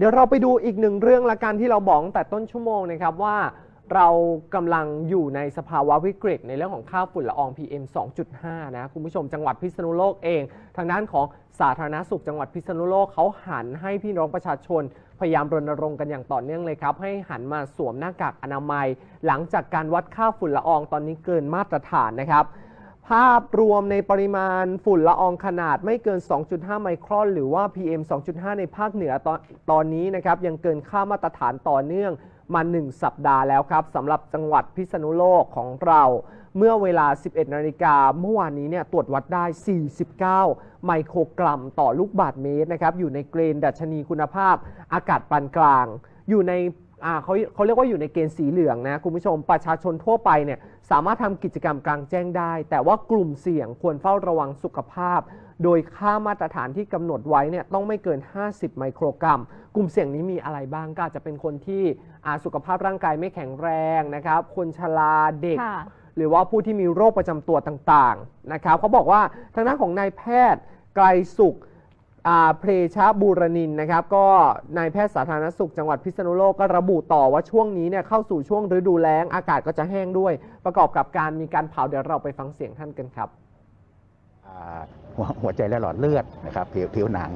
เดี๋ยวเราไปดูอีกหนึ่งเรื่องละกันที่เราบอกตั้งแต่ต้นชั่วโมงนะครับว่าเรากำลังอยู่ในสภาวะวิกฤต ในเรื่องของค่าฝุ่นละออง PM 2.5 นะคุณผู้ชมจังหวัดพิษณุโลกเอง ทางด้านของสาธารณสุขจังหวัดพิษณุโลกเขาหันให้พี่น้องประชาชน พยายามรณรงค์กันอย่างต่อเนื่องเลยครับ ให้หันมาสวมหน้ากากอนามัย หลังจากการวัดค่าฝุ่นละอองตอนนี้เกินมาตรฐานนะครับ ภาพรวมในปริมาณฝุ่นละอองขนาดไม่เกิน 2.5 ไมครอน หรือว่า PM 2.5 ในภาคเหนือตอนตอนนี้นะครับยังเกินค่ามาตรฐานต่อเนื่องมา 1 สัปดาห์แล้วครับสำหรับจังหวัดพิษณุโลกของเรา เมื่อเวลา 11 นาฬิกาเมื่อวานนี้เนี่ยตรวจวัดได้ 49 ไมโครกรัมต่อลูกบาศก์เมตรนะครับอยู่ในเกณฑ์ดัชนีคุณภาพอากาศปานกลาง อยู่ใน อ่าเขาเขาเรียกว่าอยู่ในเกณฑ์สีเหลืองนะคุณผู้ชมประชาชนทั่วไปเนี่ยสามารถทำกิจกรรมกลางแจ้งได้ แต่ว่ากลุ่มเสี่ยงควรเฝ้าระวังสุขภาพ โดยค่ามาตรฐานที่กำหนดไว้เนี่ยต้องไม่เกิน 50 ไมโครกรัม กลุ่มเสี่ยงนี้มีอะไรบ้างก็อาจจะเป็นคนที่อาสุขภาพร่างกายไม่แข็งแรงนะครับคนชราเด็กค่ะหรือว่าผู้ที่มีโรคประจำตัวต่างๆนะครับเขาบอกว่าทางด้านของนายแพทย์ไกรสุขอ่า เพรชาบูรณินนะครับก็นายแพทย์สาธารณสุขจังหวัดพิษณุโลกก็ระบุต่อว่าช่วงนี้เนี่ยเข้าสู่ช่วงฤดูแล้งอากาศก็จะแห้งด้วย ประกอบกับการมีการเผาเดี๋ยวเราไปฟังเสียงท่านกันครับหัวใจและหลอดเลือดนะครับผิวผิวหนัง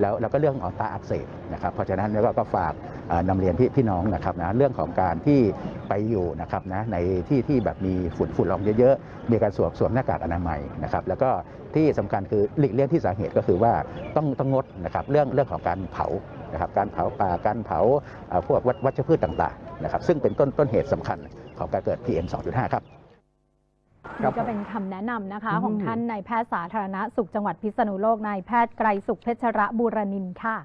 แล้วแล้วก็เรื่องของตาอักเสบนะครับเพราะฉะนั้นเราก็ฝาก อ่านำเรียนพี่พี่น้องนะครับนะเรื่องของการที่ไปอยู่นะครับนะในที่ที่แบบมีฝุ่นฝุ่นละอองเยอะๆมีการสวมสวมหน้ากากอนามัยนะครับแล้วก็ที่สำคัญคือหลีกเลี่ยงที่สาเหตุก็คือว่าต้องต้องงดนะครับเรื่องเรื่องของการเผานะครับการเผาป่าการเผาอ่าพวกวัชวัชพืชต่างๆนะครับซึ่งเป็นต้นต้นเหตุสำคัญของการเกิด PM 2.5 ครับครับนี่ก็เป็นคำแนะนำนะคะอืมของท่านนายแพทย์สาธารณสุขจังหวัดพิษณุโลกนายแพทย์ไกรสุขเพชรบูรณินทร์ค่ะ